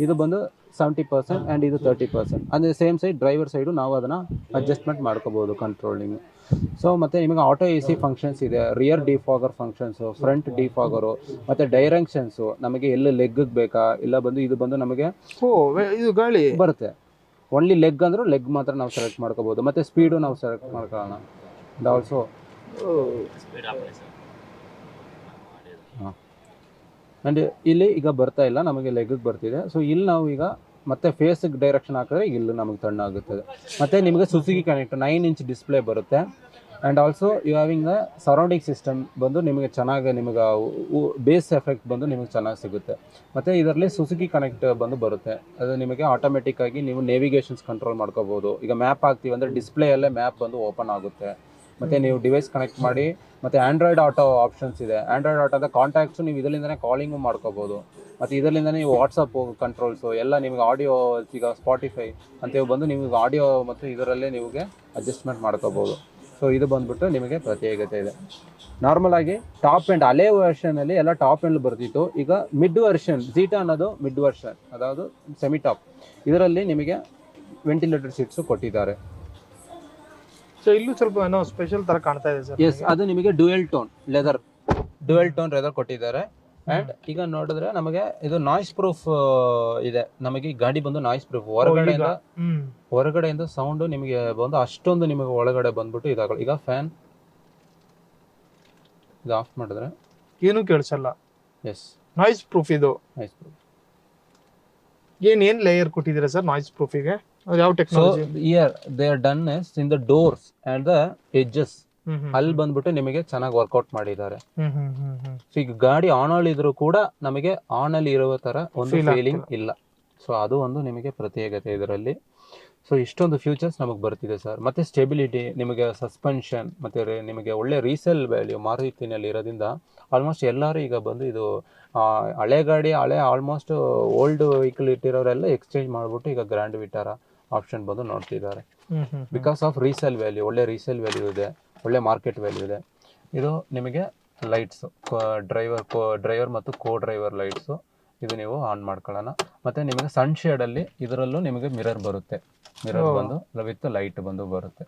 ಇದು ಬಂದು ಸೆವೆಂಟಿ ಪರ್ಸೆಂಟ್ ಆ್ಯಂಡ್ ಇದು ತರ್ಟಿ ಪರ್ಸೆಂಟ್ ಅಂದರೆ ಸೇಮ್ ಸೈಡ್ ಡ್ರೈವರ್ ಸೈಡು ನಾವು ಅದನ್ನು ಅಡ್ಜಸ್ಟ್ಮೆಂಟ್ ಮಾಡ್ಕೋಬೋದು ಕಂಟ್ರೋಲಿಂಗ್ ಸೊ ಮತ್ತು ನಿಮಗೆ ಆಟೋ ಎ ಸಿ ಫಂಕ್ಷನ್ಸ್ ಇದೆ. Rear defogger functions front defogger ಮತ್ತು ಡೈರೆಕ್ಷನ್ಸು ನಮಗೆ ಎಲ್ಲಿ ಲೆಗ್ಗಿಗೆ ಬೇಕಾ ಇಲ್ಲ ಬಂದು ಇದು ಬಂದು ನಮಗೆ ಇದು ಗಾಳಿ. ಬರುತ್ತೆ. ಓನ್ಲಿ ಲೆಗ್ ಅಂದ್ರೆ ಲೆಗ್ ಮಾತ್ರ ನಾವು ಸೆಲೆಕ್ಟ್ ಮಾಡ್ಕೋಬೋದು. ಮತ್ತು ಸ್ಪೀಡು ನಾವು ಸೆಲೆಕ್ಟ್ ಮಾಡ್ಕೊಳ್ಳೋಣ. ಅಂಡ್ ಆಲ್ಸೋ ಆ್ಯಂಡ್ ಇಲ್ಲಿ ಈಗ ಬರ್ತಾ ಇಲ್ಲ, ನಮಗೆ ಲೆಗ್ಗೆ ಬರ್ತಿದೆ. ಸೊ ಇಲ್ಲಿ ನಾವು ಈಗ ಮತ್ತೆ ಫೇಸ್ಗೆ ಡೈರೆಕ್ಷನ್ ಹಾಕಿದ್ರೆ ಇಲ್ಲಿ ನಮಗೆ ತಣ್ಣಾಗುತ್ತದೆ ಮತ್ತು ನಿಮಗೆ Suzuki connect nine inch display ಬರುತ್ತೆ. And also you having the surrounding system ಬಂದು ನಿಮಗೆ ಚೆನ್ನಾಗಿ ನಿಮಗೆ ಬೇಸ್ ಎಫೆಕ್ಟ್ ಬಂದು ನಿಮಗೆ ಚೆನ್ನಾಗಿ ಸಿಗುತ್ತೆ. ಮತ್ತು ಇದರಲ್ಲಿ ಸುಸುಕಿ ಕನೆಕ್ಟ್ ಬಂದು ಬರುತ್ತೆ. ಅದು ನಿಮಗೆ ಆಟೋಮೆಟಿಕ್ಕಾಗಿ ನೀವು ನೇವಿಗೇಷನ್ಸ್ ಕಂಟ್ರೋಲ್ ಮಾಡ್ಕೋಬೋದು. ಈಗ ಮ್ಯಾಪ್ ಹಾಕ್ತೀವಿ ಅಂದರೆ ಡಿಸ್ಪ್ಲೇಯಲ್ಲೇ ಮ್ಯಾಪ್ ಬಂದು ಓಪನ್ ಆಗುತ್ತೆ. ಮತ್ತು ನೀವು ಡಿವೈಸ್ ಕನೆಕ್ಟ್ ಮಾಡಿ ಮತ್ತು ಆ್ಯಂಡ್ರಾಯ್ಡ್ ಆಟೋ ಆಪ್ಷನ್ಸ್ ಇದೆ. ಆ್ಯಂಡ್ರಾಯ್ಡ್ ಆಟೋದ ಕಾಂಟ್ಯಾಕ್ಟ್ಸು ನೀವು ಇದರಿಂದನೇ ಕಾಲಿಂಗು ಮಾಡ್ಕೋಬೋದು. ಮತ್ತು ಇದರಿಂದನೇ ನೀವು ವಾಟ್ಸಪ್ ಕಂಟ್ರೋಲ್ಸು ಎಲ್ಲ ನಿಮಗೆ ಆಡಿಯೋ ಈಗ ಸ್ಪಾಟಿಫೈ ಅಂತೇಳಿ ಬಂದು ನಿಮಗೆ ಆಡಿಯೋ ಮತ್ತು ಇದರಲ್ಲೇ ನಿಮಗೆ ಅಡ್ಜಸ್ಟ್ಮೆಂಟ್ ಮಾಡ್ಕೋಬೋದು. ಸೊ ಇದು ಬಂದ್ಬಿಟ್ಟು ನಿಮಗೆ ಪ್ರತ್ಯೇಕತೆ ಇದೆ. ನಾರ್ಮಲ್ ಆಗಿ ಟಾಪ್ ಎಂಡ್ ಹಳೆ ವರ್ಷನಲ್ಲಿ ಎಲ್ಲ ಟಾಪ್ ಎಂಡ್ ಬರ್ತಿತ್ತು. ಈಗ ಮಿಡ್ ವರ್ಷನ್ ಜೀಟಾ ಅನ್ನೋದು ಮಿಡ್ ವರ್ಷನ್ ಅದಾವುದು ಸೆಮಿ ಟಾಪ್ ಇದರಲ್ಲಿ ನಿಮಗೆ ವೆಂಟಿಲೇಟರ್ ಸೀಟ್ಸು ಕೊಟ್ಟಿದ್ದಾರೆ. ಸೊ ಇಲ್ಲೂ ಸ್ವಲ್ಪ ಏನೋ ಸ್ಪೆಷಲ್ ತರ ಕಾಣ್ತಾ ಇದೆ ಸರ್ ಎಸ್ ಅದು ನಿಮಗೆ dual tone leather dual tone leather ಕೊಟ್ಟಿದ್ದಾರೆ. ಅಂಡ್ ಈಗ ನೋಡಿದ್ರೆ ನಮಗೆ ಇದು ನಾಯ್ಸ್ ಪ್ರೂಫ್ ಇದೆ. ನಮಗೆ ಈ ಗಾಡಿ ಬಂದು ನಾಯ್ಸ್ ಪ್ರೂಫ್ ಹೊರಗಡೆಯಿಂದ ಹೊರಗಡೆಯಿಂದ ಸೌಂಡ್ ನಿಮಗೆ ಬಂದು ಅಷ್ಟೊಂದು ನಿಮಗೆ ಒಳಗಡೆ ಬಂದ್ಬಿಟ್ಟು ಇದಾಗಲ್ಲ. ಈಗ ಫ್ಯಾನ್ ಇದು ಆಫ್ ಮಾಡಿದ್ರೆ. ಏನು ಕೇಳಿಸಲ್ಲ. ಎಸ್ ನಾಯ್ಸ್ ಪ್ರೂಫ್ ಇದು. ನಾಯ್ಸ್ ಪ್ರೂಫ್ ಏನ್ ಏನ್ ಲೇಯರ್ ಕೊಟ್ಟಿದ್ದೀರಾ ಸರ್ ನಾಯ್ಸ್ ಪ್ರೂಫಿಗೆ ಯಾವ technology here they are done in the doors and the edges ಅಲ್ಲಿ ಬಂದ್ಬಿಟ್ಟು ನಿಮಗೆ ಚೆನ್ನಾಗಿ ವರ್ಕೌಟ್ ಮಾಡಿದ್ದಾರೆ. ಸೊ ಈಗ ಗಾಡಿ ಆನ್ ಅಲ್ಲಿ ಇದ್ರೂ ಕೂಡ ನಮಗೆ ಆನ್ ಅಲ್ಲಿ ಇರುವ ತರ ಒಂದು ಫೀಲಿಂಗ್ ಇಲ್ಲ. ಸೊ ಅದು ಒಂದು ನಿಮಗೆ ಪ್ರತ್ಯೇಕತೆ ಇದರಲ್ಲಿ. ಸೊ ಇಷ್ಟೊಂದು ಫ್ಯೂಚರ್ಸ್ ನಮಗೆ ಬರ್ತಿದೆ ಸರ್ ಮತ್ತೆ ಸ್ಟೆಬಿಲಿಟಿ ನಿಮಗೆ ಸಸ್ಪೆನ್ಷನ್ ಮತ್ತೆ ನಿಮಗೆ ಒಳ್ಳೆ ರೀಸೇಲ್ ವ್ಯಾಲ್ಯೂ ಮಾರುತಿನಲ್ಲಿ ಇರೋದ್ರಿಂದ ಆಲ್ಮೋಸ್ಟ್ ಎಲ್ಲರೂ ಈಗ ಬಂದು ಇದು ಹಳೆ ಗಾಡಿ ಹಳೆ ಆಲ್ಮೋಸ್ಟ್ ಓಲ್ಡ್ ವೆಹಿಕಲ್ ಇಟ್ಟಿರೋರೆಲ್ಲ ಎಕ್ಸ್ಚೇಂಜ್ ಮಾಡಿಬಿಟ್ಟು ಈಗ ಗ್ರ್ಯಾಂಡ್ ವಿಟಾರ ಆಪ್ಷನ್ ಬಂದು ನೋಡ್ತಿದ್ದಾರೆ. ಬಿಕಾಸ್ ಆಫ್ ರೀಸೇಲ್ ವ್ಯಾಲ್ಯೂ ಒಳ್ಳೆ ರೀಸೇಲ್ ವ್ಯಾಲ್ಯೂ ಇದೆ. ಒಳ್ಳೆ ಮಾರ್ಕೆಟ್ ವ್ಯಾಲ್ಯೂ ಇದೆ. ಇದು ನಿಮಗೆ ಲೈಟ್ಸು ಡ್ರೈವರ್ ಕೋ ಡ್ರೈವರ್ ಮತ್ತು ಕೋ ಡ್ರೈವರ್ ಲೈಟ್ಸು ಇದು ನೀವು ಆನ್ ಮಾಡ್ಕೊಳ್ಳೋಣ. ಮತ್ತೆ ನಿಮಗೆ ಸನ್ ಶೇಡಲ್ಲಿ ಇದರಲ್ಲೂ ನಿಮಗೆ ಮಿರರ್ ಬರುತ್ತೆ. ಮಿರರ್ ಬಂದು ವಿತ್ ಲೈಟ್ ಬಂದು ಬರುತ್ತೆ.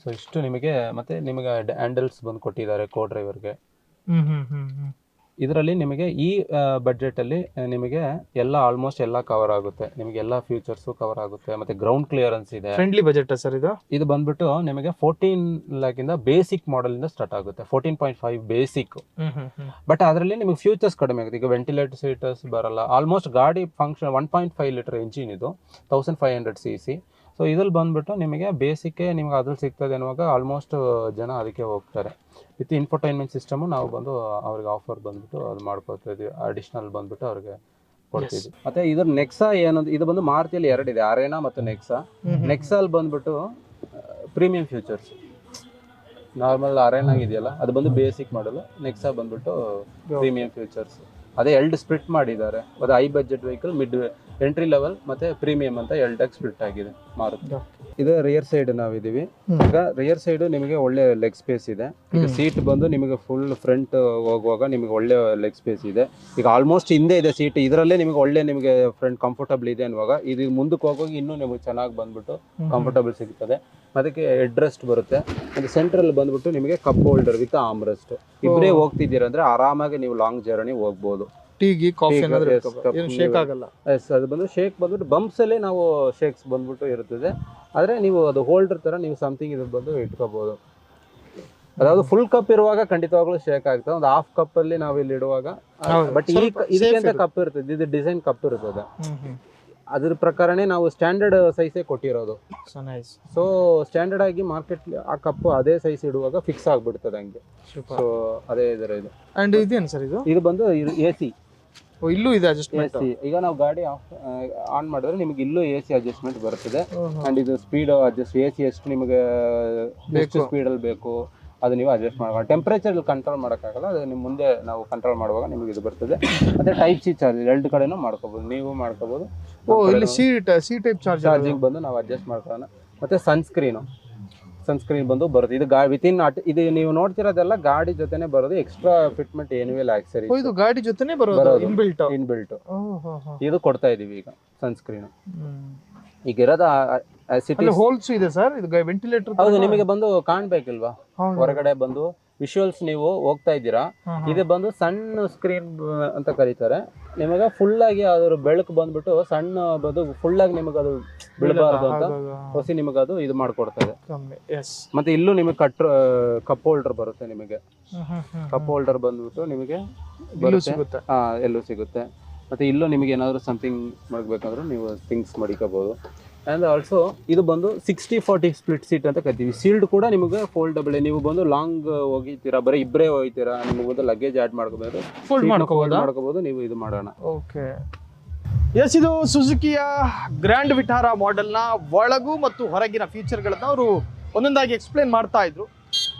ಸೊ ಇಷ್ಟು ನಿಮಗೆ ಮತ್ತೆ ನಿಮಗೆ ಹ್ಯಾಂಡಲ್ಸ್ ಬಂದು ಕೊಟ್ಟಿದ್ದಾರೆ ಕೋ ಡ್ರೈವರ್ಗೆ ಇದರಲ್ಲಿ ನಿಮಗೆ ಈ ಬಡ್ಜೆಟಲ್ಲಿ ನಿಮಗೆ ಎಲ್ಲ ಆಲ್ಮೋಸ್ಟ್ ಎಲ್ಲ ಕವರ್ ಆಗುತ್ತೆ. ನಿಮಗೆ ಎಲ್ಲ ಫ್ಯೂಚರ್ಸು ಕವರ್ ಆಗುತ್ತೆ. ಮತ್ತೆ ಗ್ರೌಂಡ್ ಕ್ಲಿಯರೆನ್ಸ್ ಇದೆ. ಫ್ರೆಂಡ್ಲಿ ಬಜೆಟ್ ಸರ್ ಇದು? ಇದು ಬಂದ್ಬಿಟ್ಟು ನಿಮಗೆ ಫೋರ್ಟೀನ್ ಲ್ಯಾಕಿಂದ ಬೇಸಿಕ್ ಮಾಡೆಲಿಂದ ಸ್ಟಾರ್ಟ್ ಆಗುತ್ತೆ. Fourteen point five basic but ಅದರಲ್ಲಿ ನಿಮಗೆ ಫ್ಯೂಚರ್ಸ್ ಕಡಿಮೆ ಆಗುತ್ತೆ. ಈಗ ವೆಂಟಿಲೇಟರ್ ಸೀಟರ್ಸ್ ಬರಲ್ಲ. ಆಲ್ಮೋಸ್ಟ್ ಗಾಡಿ function one point five litre engine ಇದು thousand five hundred C C so ಇದ್ರಲ್ಲಿ ಬಂದುಬಿಟ್ಟು ನಿಮಗೆ ಬೇಸಿಕ್ಕೆ ನಿಮ್ಗೆ ಅದ್ರಲ್ಲಿ ಸಿಗ್ತದೆ ಅನ್ನುವಾಗ ಆಲ್ಮೋಸ್ಟ್ ಜನ ಅದಕ್ಕೆ ಹೋಗ್ತಾರೆ. ವಿತ್ ಇನ್ಫರ್ಟೈನ್ಮೆಂಟ್ ಸಿಸ್ಟಮು ನಾವು ಬಂದು ಅವ್ರಿಗೆ ಆಫರ್ ಬಂದ್ಬಿಟ್ಟು ಅದು ಮಾಡ್ಕೊಳ್ತಾ ಇದ್ವಿ. ಅಡಿಷ್ನಲ್ ಬಂದ್ಬಿಟ್ಟು ಅವ್ರಿಗೆ ಕೊಡ್ತಿದ್ವಿ. ಮತ್ತೆ ಇದ್ರ ನೆಕ್ಸಾ ಏನಂದ್ರೆ ಇದು ಬಂದು ಮಾರುತಿಯಲ್ಲಿ ಎರಡಿದೆ ಅರೇನಾ ಮತ್ತು ನೆಕ್ಸಾ ನೆಕ್ಸಾಲ್ ಬಂದ್ಬಿಟ್ಟು ಪ್ರೀಮಿಯಂ ಫ್ಯೂಚರ್ಸ್ ನಾರ್ಮಲ್ ಅರೇನಾಗಿದೆಯಲ್ಲ ಅದು ಬಂದು ಬೇಸಿಕ್ ಮಾಡಲು ನೆಕ್ಸಾ ಬಂದ್ಬಿಟ್ಟು ಪ್ರೀಮಿಯಂ ಫ್ಯೂಚರ್ಸ್ ಅದೇ ಎರಡು ಸ್ಪ್ಲಿಟ್ ಮಾಡಿದ್ದಾರೆ. ಅದು I budget vehicle mid entry level ಮತ್ತೆ ಪ್ರೀಮಿಯಂ ಅಂತ ಎರಡಾಗಿ ಸ್ಪ್ಲಿಟ್ ಆಗಿದೆ ಮಾರುತಿ. ಇದು ರಿಯರ್ ಸೈಡ್ ನಾವಿದೀವಿ ಈಗ ರಿಯರ್ ಸೈಡ್ ನಿಮಗೆ ಒಳ್ಳೆ ಲೆಗ್ ಸ್ಪೇಸ್ ಇದೆ. ಈಗ ಸೀಟ್ ಬಂದು ನಿಮಗೆ ಫುಲ್ ಫ್ರಂಟ್ ಹೋಗುವಾಗ ನಿಮಗೆ ಒಳ್ಳೆ ಲೆಗ್ ಸ್ಪೇಸ್ ಇದೆ. ಈಗ ಆಲ್ಮೋಸ್ಟ್ ಹಿಂದೆ ಇದೆ ಸೀಟ್ ಇದರಲ್ಲೇ ನಿಮಗೆ ಒಳ್ಳೆ ನಿಮಗೆ ಫ್ರಂಟ್ ಕಂಫರ್ಟಬಲ್ ಇದೆ ಅನ್ನುವಾಗ ಇದು ಮುಂದಕ್ಕೆ ಹೋಗುವಾಗ ಇನ್ನೂ ನಿಮಗೆ ಚೆನ್ನಾಗಿ ಬಂದ್ಬಿಟ್ಟು ಕಂಫರ್ಟಬಲ್ ಸಿಗ್ತದೆ. ಅದಕ್ಕೆ ಹೆಡ್ ರೆಸ್ಟ್ ಬರುತ್ತೆ ಅದು ಸೆಂಟ್ರಲ್ಲಿ ಬಂದ್ಬಿಟ್ಟು ನಿಮಗೆ cup holder with arm rest ಇಬ್ಬರೇ ಹೋಗ್ತಿದ್ದೀರಾ ಅಂದ್ರೆ ಆರಾಮಾಗಿ ನೀವು ಲಾಂಗ್ ಜರ್ನಿ ಹೋಗ್ಬೋದು. ಟೀಗಿ ಕಾಫಿ ಏನಾದರೂ ಏನು ಶೇಕ್ ಆಗಲ್ಲ. ಎಸ್ ಅದು ಬಂದು ಶೇಕ್ ಬಂದ್ಬಿಟ್ಟು ಬಂಪ್ಸಲ್ಲೇ ನಾವು ಶೇಕ್ಸ್ ಬಂದ್ಬಿಟ್ಟು ಇರ್ತದೆ ಆದ್ರೆ ನೀವು ಅದು ಹೋಲ್ಡರ್ ತರ ನೀವು ಸಮಥಿಂಗ್ ಇದು ಬಂದು ಇಟ್ಕೋಬೋದು. ಅದಾವುದು ಫುಲ್ ಕಪ್ ಇರುವಾಗ ಖಂಡಿತವಾಗ್ಲೂ ಶೇಕ್ ಆಗ್ತದೆ. ಒಂದು ಹಾಫ್ ಕಪ್ ಅಲ್ಲಿ ನಾವು ಇಲ್ಲಿ ಇಡುವಾಗ ಬಟ್ ಈ ಇದಕ್ಕಿಂತ. ಕಪ್ ಇರ್ತದೆ. ಇದು ಡಿಸೈನ್ ಕಪ್ ಇರ್ತದೆ. ಅದ್ರ ಪ್ರಕಾರನೇ ನಾವು ಸ್ಟ್ಯಾಂಡರ್ಡ್ ಸೈಜೇ ಕೊಟ್ಟಿರೋದು. ಸೊ ಸ್ಟ್ಯಾಂಡರ್ಡ್ ಆಗಿ ಮಾರ್ಕೆಟ್ ಆ ಕಪ್ ಅದೇ ಸೈಜ್ ಇಡುವಾಗ ಫಿಕ್ಸ್ ಆಗ್ಬಿಡ್ತದೆ ಹಂಗೆ. ಸೊ ಅದೇ ಇದರ ಇದು ಅಂಡ್ ಇದೇನು ಸರ್ ಇದು? ಇದು ಬಂದು ಎ ಸಿ ಇಲ್ಲೂ ಇದೆ ಅಡ್ಜಸ್ಟ್ಮೆಂಟ್ ಸಿ. ಈಗ ನಾವು ಗಾಡಿ ಆಫ್ ಆನ್ ಮಾಡಿದ್ರೆ ನಿಮಗೆ ಇಲ್ಲೂ ಎ ಸಿ ಅಡ್ಜಸ್ಟ್ಮೆಂಟ್ ಬರ್ತದೆ. ಅಂಡ್ ಇದು ಸ್ಪೀಡ್ ಅಡ್ಜಸ್ಟ್ ಎ ಸಿ ಎಷ್ಟು ನಿಮಗೆ ಎಷ್ಟು ಸ್ಪೀಡ್ ಸ್ಪೀಡಲ್ಲಿ ಬೇಕು ಅದು ನೀವು ಅಡ್ಜಸ್ಟ್ ಮಾಡಬಹುದು ಟೆಂಪರೇಚರ್ ಕಂಟ್ರೋಲ್ ಮಾಡೋಕ್ಕಾಗಲ್ಲ ಅದು ನಿಮ್ಮ ಮುಂದೆ ನಾವು ಕಂಟ್ರೋಲ್ ಮಾಡುವಾಗ ನಿಮಗೆ ಇದು ಬರ್ತದೆ. ಮತ್ತೆ ಟೈಪ್ ಸಿ ಚಾರ್ಜ್ ಎರಡು ಕಡೆನೂ ಮಾಡ್ಕೋಬಹುದು ನೀವು ಮಾಡ್ಕೋಬಹುದು ಓ ಇಲ್ಲಿ seat C type charge charging ಬಂದು ನಾವು ಅಡ್ಜಸ್ಟ್ ಮಾಡ್ಕೊಳ್ಳೋಣ. ಮತ್ತೆ ಸನ್ಸ್ಕ್ರೀನು ಸನ್ಸ್ಕ್ರೀನ್ ಬಂದು ಬರುತ್ತೆ. ಇದು ಗಾ ವಿತಿನ್ ಇದು ನೀವು ನೋಡ್ತಿರೋದೆಲ್ಲ ಗಾಡಿ ಜೊತೆನೆ ಬರೋದು. ಎಕ್ಸ್ಟ್ರಾ ಫಿಟ್ಮೆಂಟ್ ಏನೂ ಇಲ್ಲ ಆಕ್ಸರಿ ಇದು ಗಾಡಿ ಜೊತೆನೆ ಬರೋದು? ಇನ್ಬಿಲ್ಟ್ ಇನ್ಬಿಲ್ಟ್ ಇದು ಕೊಡ್ತಾ ಇದೀವಿ ಈಗ ಸನ್ಸ್ಕ್ರೀನ್. ಈಗ ಇರೋದು ಹೋಲ್ಸ್ ಇದೆ ಸರ್? ಇದು ವೆಂಟಿಲೇಟರ್ ಹೌದು ನಿಮಗೆ ಬಂದು ಕಾಣ್ಬೇಕಿಲ್ವಾ? ಹೊರಗಡೆ ಬಂದು ವಿಶುವಲ್ಸ್ ನೀವು ಹೋಗ್ತಾ ಇದ್ದೀರಾ? ಇದು ಬಂದು ಸಣ್ಣ ಸ್ಕ್ರೀನ್ ಅಂತ ಕರೀತಾರೆ. ನಿಮಗೆ ಫುಲ್ ಆಗಿ ಅದ್ರ ಬೆಳಕು ಬಂದ್ಬಿಟ್ಟು ಸಣ್ಣ ಬಂದು ಫುಲ್ ಆಗಿ ನಿಮಗೆ ಅದು ಬೀಳಬಾರ್ದು ಅಂತ ಹೊಸಿ ನಿಮಗೆ ಅದು ಇದು ಮಾಡ್ಕೊಡ್ತದೆ ಮತ್ತೆ ಇಲ್ಲೂ ನಿಮಗೆ ಕಟ್ ಕಪ್ ಹೋಲ್ಡರ್ ಬರುತ್ತೆ ನಿಮಗೆ. ಕಪ್ ಹೋಲ್ಡರ್ ಬಂದ್ಬಿಟ್ಟು ನಿಮಗೆ ಬರುತ್ತೆ. ಹಾ ಎಲ್ಲೂ ಸಿಗುತ್ತೆ. ಮತ್ತೆ ಇಲ್ಲೂ ನಿಮಗೆ ಏನಾದರೂ ಸಮಥಿಂಗ್ ಮಾಡ್ಬೇಕಂದ್ರೆ ನೀವು ಥಿಂಗ್ಸ್ ಮಡಿಕೋಬಹುದು ಆ್ಯಂಡ್ ಆಲ್ಸೋ ಇದು ಬಂದು ಸಿಕ್ಸ್ಟಿ ಫಾರ್ಟಿ ಸ್ಪ್ಲಿಟ್ ಸೀಟ್ ಅಂತ ಕರಿತೀವಿ. ಸೀಲ್ಡ್ ಕೂಡ ನಿಮಗೆ ಫೋಲ್ಡಬಲ್ ನೀವು ಬಂದು ಲಾಂಗ್ ಹೋಗಿರ್ತೀರಾ ಬರೀ ಇಬ್ಬರೇ ಹೋಗ್ತೀರಾ ನಿಮಗೆ ಬಂದು ಲಗೇಜ್ ಆ್ಯಡ್ ಮಾಡ್ಕೋಬಹುದು ಫೋಲ್ಡ್ ಮಾಡ್ಕೋಬೋದು? ಮಾಡ್ಕೋಬೋದು ನೀವು ಇದು ಮಾಡೋಣ. ಓಕೆ ಎಸ್ ಇದು ಸುಜುಕಿಯ ಗ್ರ್ಯಾಂಡ್ ವಿಟಾರ ಮಾಡೆಲ್ನ ಒಳಗು ಮತ್ತು ಹೊರಗಿನ ಫೀಚರ್ಗಳನ್ನ ಅವರು ಒಂದೊಂದಾಗಿ ಎಕ್ಸ್ಪ್ಲೇನ್ ಮಾಡ್ತಾ ಇದ್ರು.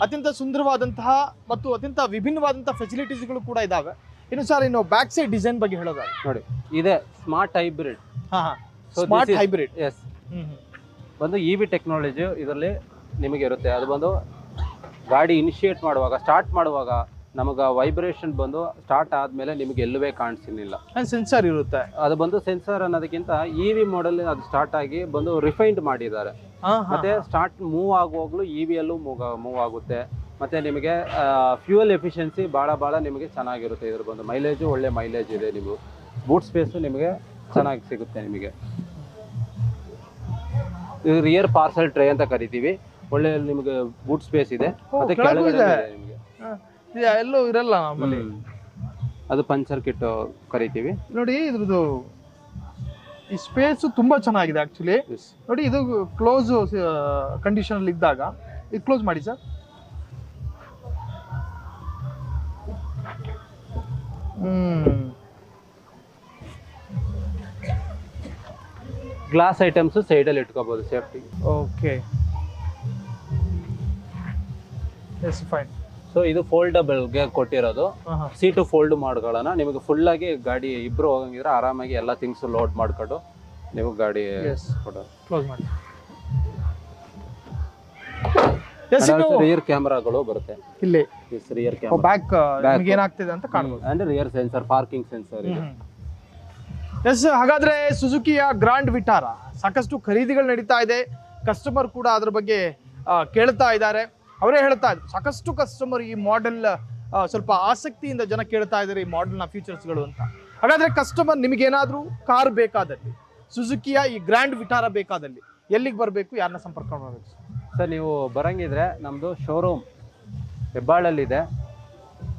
ಅತ್ಯಂತ ಸುಂದರವಾದಂತಹ ಮತ್ತು ಅತ್ಯಂತ ವಿಭಿನ್ನವಾದಂತಹ ಫೆಸಿಲಿಟೀಸ್ಗಳು ಕೂಡ ಇದಾವೆ. ಇನ್ನು ಸರ್ ಇನ್ನು ಬ್ಯಾಕ್ ಸೈಡ್ ಡಿಸೈನ್ ಬಗ್ಗೆ ಹೇಳೋದಾದ್ರೆ. ನೋಡಿ ಇದೆ ಸ್ಮಾರ್ಟ್ ಹೈಬ್ರಿಡ್ ಹಾ ಸ್ಮಾರ್ಟ್ ಹೈಬ್ರಿಡ್ ಎಸ್ ಬಂದು ಇ ವಿ ಟೆಕ್ನಾಲಜಿ ಇದರಲ್ಲಿ ನಿಮಗೆ ಇರುತ್ತೆ. ಅದು ಬಂದು ಗಾಡಿ ಇನಿಷಿಯೇಟ್ ಮಾಡುವಾಗ ಸ್ಟಾರ್ಟ್ ಮಾಡುವಾಗ ನಮಗೆ ವೈಬ್ರೇಷನ್ ಬಂದು ಸ್ಟಾರ್ಟ್ ಆದಮೇಲೆ ನಿಮಗೆ ಎಲ್ಲವೇ ಕಾಣಿಸಿಲ್ಲ ಸೆನ್ಸರ್ ಇರುತ್ತೆ. ಅದು ಬಂದು ಸೆನ್ಸರ್ ಅನ್ನೋದಕ್ಕಿಂತ ಇ ವಿ ಮಾಡೆಲ್ ಅದು ಸ್ಟಾರ್ಟ್ ಆಗಿ ಬಂದು ರಿಫೈನ್ಡ್ ಮಾಡಿದ್ದಾರೆ. ಮತ್ತೆ ಸ್ಟಾರ್ಟ್ ಮೂವ್ ಆಗುವಾಗಲೂ ಇ ವಿಯಲ್ಲೂ ಮೂವ್ ಮೂವ್ ಆಗುತ್ತೆ. ಮತ್ತೆ ನಿಮಗೆ ಫ್ಯೂಯಲ್ ಎಫಿಷಿಯನ್ಸಿ ಭಾಳ ಭಾಳ ನಿಮಗೆ ಚೆನ್ನಾಗಿರುತ್ತೆ. ಇದ್ರ ಬಂದು ಮೈಲೇಜು ಒಳ್ಳೆ ಮೈಲೇಜ್ ಇದೆ ನೀವು ಬೂಟ್ ಸ್ಪೇಸು ನಿಮಗೆ ಚೆನ್ನಾಗಿ ಸಿಗುತ್ತೆ ನಿಮಗೆ. ರಿಯರ್ ಪಾರ್ಸಲ್ ಟ್ರೇ ಅಂತ ಕರಿತೀವಿ. ಒಳ್ಳೆ ನಿಮಗೆ ಬೂಟ್ ಸ್ಪೇಸ್ ಇದೆ. ಮತ್ತೆ ಕೆಳಗೂ ಕೆಳಗಡೆ ಇದೆ. ಇದೆ ನಿಮಗೆ. ಹಾ. ಇದು ಎಲ್ಲೂ ಇರಲ್ಲ ನಮ್ಮಲ್ಲಿ. ಅದು ಪಂಚರ್ ಕಿಟ್ ಕರಿತೀವಿ. ನೋಡಿ ಇದ್ರದ್ದು ಈ ಸ್ಪೇಸ್ ತುಂಬಾ ಚೆನ್ನಾಗಿದೆ ಆಕ್ಚುಲಿ Yes. ನೋಡಿ ಇದು ಕ್ಲೋಸ್ ಕಂಡೀಷನ್ ಅಲ್ಲಿ ಇದ್ದಾಗ. ಇದು ಕ್ಲೋಸ್ ಮಾಡಿ ಸರ್ ಹ್ಮ್. ಗ್ಲಾಸ್ ಐಟಮ್ಸ್ ಸೈಡಲ್ಲಿ ಇಟ್ಕೋಬಹುದು safety. Okay yes fine so ಇದು ಫೋಲ್ಡಬಲ್ಗೆ ಕೊಟ್ಟಿರೋದು. ಸೀಟು ಫೋಲ್ಡ್ ಮಾಡ್ಕೊಳ್ಳೋಣ. ನಿಮಗೆ ಫುಲ್ ಆಗಿ ಗಾಡಿ ಇಬ್ರು ಹೋಗಂಗಿದ್ರೆ ಆರಾಮಾಗಿ ಎಲ್ಲ ಥಿಂಗ್ಸ್ ಲೋಡ್ ಮಾಡ್ಕೊಂಡು ನೀವು ಗಾಡಿ. ಕ್ಲೋಸ್ ಮಾಡಿ. ರಿಯರ್ ಕ್ಯಾಮ್ರಾಗಳು ಬರುತ್ತೆ. ಇಲ್ಲಿ. ರಿಯರ್ ಕ್ಯಾಮ್ರಾ ಬ್ಯಾಕ್ ನಿಮ್ಗೆ ಏನಾಗ್ತಿದೆ ಅಂತ ಕಾಣಬಹುದು ಅಂದ್ರೆ ರಿಯರ್ ಸೆನ್ಸರ್ ಪಾರ್ಕಿಂಗ್ ಸೆನ್ಸರ್ ಇದೆ. ಎಸ್, ಹಾಗಾದ್ರೆ ಸುಜುಕಿಯ ಗ್ರಾಂಡ್ ವಿಟಾರ. ಸಾಕಷ್ಟು ಖರೀದಿಗಳು ನಡೀತಾ ಇದೆ. ಕಸ್ಟಮರ್ ಕೂಡ ಅದ್ರ ಬಗ್ಗೆ ಕೇಳ್ತಾ ಇದ್ದಾರೆ. ಅವರೇ ಹೇಳ್ತಾ ಇದ್ರು, ಸಾಕಷ್ಟು ಕಸ್ಟಮರ್ ಈ ಮಾಡೆಲ್ ಸ್ವಲ್ಪ ಆಸಕ್ತಿಯಿಂದ ಜನ ಕೇಳ್ತಾ ಇದ್ದಾರೆ ಈ ಮಾಡೆಲ್ನ ಫೀಚರ್ಸ್ಗಳು ಅಂತ. ಹಾಗಾದ್ರೆ ಕಸ್ಟಮರ್ ನಿಮಗೇನಾದರೂ ಕಾರ್ ಬೇಕಾದಲ್ಲಿ, ಸುಜುಕಿಯ ಈ ಗ್ರ್ಯಾಂಡ್ ವಿಟಾರ ಬೇಕಾದಲ್ಲಿ ಎಲ್ಲಿಗೆ ಬರಬೇಕು? ಯಾರನ್ನ ಸಂಪರ್ಕ ಮಾಡಬೇಕು? ಸರ್, ನೀವು ಬರಂಗಿದ್ರೆ ನಮ್ಮದು ಶೋರೂಮ್ ಹೆಬ್ಬಾಳಲ್ಲಿದೆ.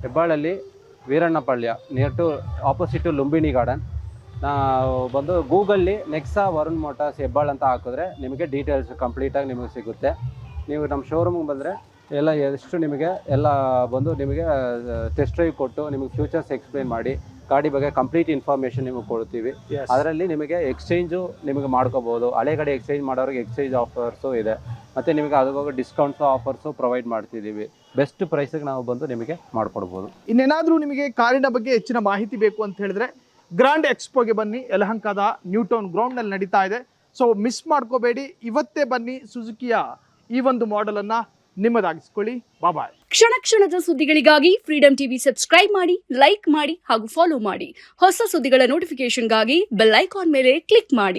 ಹೆಬ್ಬಾಳಲ್ಲಿ Veerannapalya near to opposite to Lumbini garden ನಾವು ಬಂದು ಗೂಗಲ್ಲಿ ನೆಕ್ಸಾ ವರುಣ್ ಮೋಟಾರ್ಸ್ ಹೆಬ್ಬಾಳ್ ಅಂತ ಹಾಕಿದ್ರೆ ನಿಮಗೆ ಡೀಟೇಲ್ಸ್ ಕಂಪ್ಲೀಟಾಗಿ ನಿಮಗೆ ಸಿಗುತ್ತೆ. ನೀವು ನಮ್ಮ ಶೋರೂಮ್ಗೆ ಬಂದರೆ ಎಲ್ಲ ಎಷ್ಟು ನಿಮಗೆ ಎಲ್ಲ ಬಂದು ನಿಮಗೆ ಟೆಸ್ಟ್ ಡ್ರೈವ್ ಕೊಟ್ಟು ನಿಮಗೆ ಫ್ಯೂಚರ್ಸ್ ಎಕ್ಸ್ಪ್ಲೈನ್ ಮಾಡಿ ಗಾಡಿ ಬಗ್ಗೆ ಕಂಪ್ಲೀಟ್ ಇನ್ಫಾರ್ಮೇಷನ್ ನಿಮಗೆ ಕೊಡ್ತೀವಿ. ಅದರಲ್ಲಿ ನಿಮಗೆ ಎಕ್ಸ್ಚೇಂಜು ನಿಮಗೆ ಮಾಡ್ಕೋಬೋದು. ಹಳೆ ಗಾಡಿ ಎಕ್ಸ್ಚೇಂಜ್ ಮಾಡೋರಿಗೆ ಎಕ್ಸ್ಚೇಂಜ್ ಆಫರ್ಸು ಇದೆ. ಮತ್ತು ನಿಮಗೆ ಅದಕ್ಕೋಗಿ ಡಿಸ್ಕೌಂಟ್ಸು ಆಫರ್ಸು ಪ್ರೊವೈಡ್ ಮಾಡ್ತಿದ್ದೀವಿ. ಬೆಸ್ಟ್ ಪ್ರೈಸಿಗೆ ನಾವು ಬಂದು ನಿಮಗೆ ಮಾಡಿಕೊಡ್ಬೋದು. ಇನ್ನೇನಾದರೂ ನಿಮಗೆ ಕಾರಿನ ಬಗ್ಗೆ ಹೆಚ್ಚಿನ ಮಾಹಿತಿ ಬೇಕು ಅಂತ ಹೇಳಿದ್ರೆ ಗ್ರಾಂಡ್ ಎಕ್ಸ್ಪೋಗೆ ಬನ್ನಿ. ಯಲಹಂಕದ ನ್ಯೂಟೌನ್ ಗ್ರೌಂಡ್ನಲ್ಲಿ ನಡೀತಾ ಇದೆ. ಸೊ ಮಿಸ್ ಮಾಡ್ಕೋಬೇಡಿ. ಇವತ್ತೇ ಬನ್ನಿ ಸುಜುಕಿಯ ಈ ಒಂದು ಮಾಡೆಲ್ ಅನ್ನ ನಿಮ್ಮದಾಗಿಸ್ಕೊಳ್ಳಿ. ಬಾಬಾಯ್ ಕ್ಷಣ ಕ್ಷಣದ ಸುದ್ದಿಗಳಿಗಾಗಿ ಫ್ರೀಡಂ ಟಿವಿ ಸಬ್ಸ್ಕ್ರೈಬ್ ಮಾಡಿ ಲೈಕ್ ಮಾಡಿ ಹಾಗೂ ಫಾಲೋ ಮಾಡಿ. ಹೊಸ ಸುದ್ದಿಗಳ ನೋಟಿಫಿಕೇಶನ್ಗಾಗಿ ಬೆಲ್ ಐಕಾನ್ ಮೇಲೆ ಕ್ಲಿಕ್ ಮಾಡಿ.